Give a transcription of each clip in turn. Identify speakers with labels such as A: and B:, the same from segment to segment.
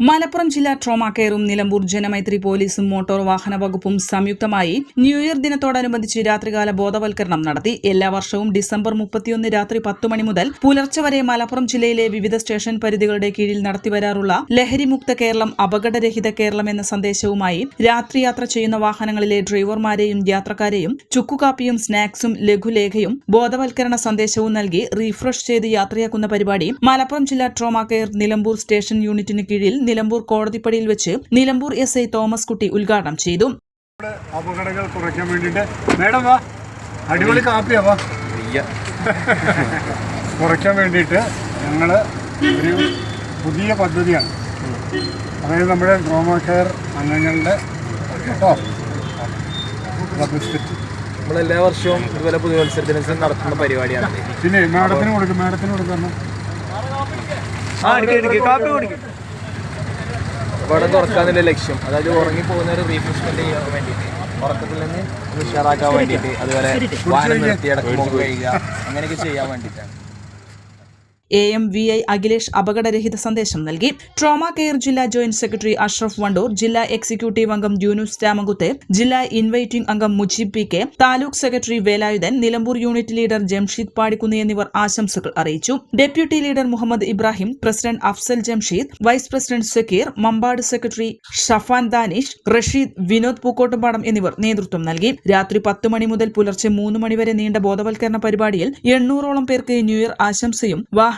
A: Malappuram ജില്ലാ trauma കെയറും Nilambur Janamaithri പോലീസും motor വാഹന വകുപ്പും സംയുക്തമായി ന്യൂ ഇയർ ദിനത്തോടനുബന്ധിച്ച് രാത്രികാല ബോധവൽക്കരണം നടത്തി. എല്ലാ വർഷവും ഡിസംബർ മുപ്പത്തിയൊന്ന് രാത്രി പത്ത് മണി മുതൽ പുലർച്ചെ വരെ മലപ്പുറം ജില്ലയിലെ വിവിധ സ്റ്റേഷൻ പരിധികളുടെ കീഴിൽ നടത്തിവരാറുള്ള ലഹരിമുക്ത കേരളം അപകടരഹിത കേരളം എന്ന സന്ദേശവുമായി രാത്രിയാത്ര ചെയ്യുന്ന വാഹനങ്ങളിലെ ഡ്രൈവർമാരെയും യാത്രക്കാരെയും ചുക്കുകാപ്പിയും സ്നാക്സും ലഘുലേഖയും ബോധവൽക്കരണ സന്ദേശവും നൽകി റീഫ്രഷ് ചെയ്ത് യാത്രയാക്കുന്ന പരിപാടി മലപ്പുറം ജില്ലാ ട്രോമാ കെയർ നിലമ്പൂർ സ്റ്റേഷൻ യൂണിറ്റിന് കീഴിൽ നിലമ്പൂർ കോടതിപ്പടിയിൽ വെച്ച് നിലമ്പൂർ എസ് ഐ തോമസ് കുട്ടി ഉദ്ഘാടനം ചെയ്തു.
B: അപകടങ്ങൾ കുറയ്ക്കാൻ വേണ്ടിയിട്ട്. മേഡം വാ. അടിപൊളി കാപ്പിയാ വാ. കുറയ്ക്കാൻ വേണ്ടിയിട്ട് ഞങ്ങൾ ഒരു പുതിയ പദ്ധതിയാണ്. അതായത് നമ്മുടെ ട്രോമ കെയർ അംഗങ്ങളുടെ കേട്ടോ. ബിസ്ക്കറ്റ്
C: നമ്മളെല്ലാ വർഷവും ഇതുപോലെ പുതുവത്സരത്തിന് നടത്തുന്ന പരിപാടിയാണ്
B: പിന്നെ മാഡത്തിന് കൊടുക്കും മാഡത്തിന് കൊടുക്കണം
C: ഇവിടെ തുറക്കാന്നുള്ള ലക്ഷ്യം. അതായത് ഉറങ്ങി പോകുന്നവർ റീഫ്രഷ്മെന്റ് ചെയ്യാൻ വേണ്ടിയിട്ട്. ഉറക്കത്തിൽ നിന്ന് ഉഷാറാക്കാൻ വേണ്ടിയിട്ട് അതുപോലെ വാഹനം നിർത്തി ഇടയ്ക്ക് കഴിയുക അങ്ങനെയൊക്കെ ചെയ്യാൻ വേണ്ടിയിട്ടാണ്.
A: A M V I Akhilesh അപകടരഹിത സന്ദേശം നൽകി. ട്രോമ കെയർ ജില്ലാ ജോയിന്റ് സെക്രട്ടറി അഷ്റഫ് വണ്ടൂർ ജില്ലാ എക്സിക്യൂട്ടീവ് അംഗം യൂനുസ് രാമകുത്തെ ജില്ലാ ഇൻവൈറ്റിംഗ് അംഗം Mujeeb P K taluk secretary Velayudhan Nilambur unit leader Jamsheed Padikkunnu എന്നിവർ ആശംസകൾ അറിയിച്ചു. Deputy leader Muhammad Ibrahim president Afsal Jamsheed vice president Sakkeer Mambad secretary Shafan Danish Rasheed Vinod Pookkottumpadam എന്നിവർ നേതൃത്വം നൽകി. രാത്രി പത്ത് മണി മുതൽ പുലർച്ചെ മൂന്ന് മണിവരെ നീണ്ട ബോധവൽക്കരണ പരിപാടിയിൽ എണ്ണൂറോളം പേർക്ക് ന്യൂഇയർ ആശംസയും വാഹന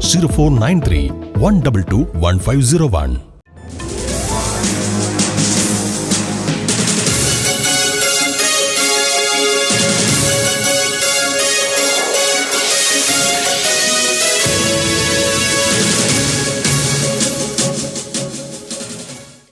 D: Zero four nine three one double two one five zero one